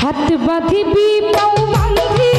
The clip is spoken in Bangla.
হাত বাঁধিবি পাও বাঁধি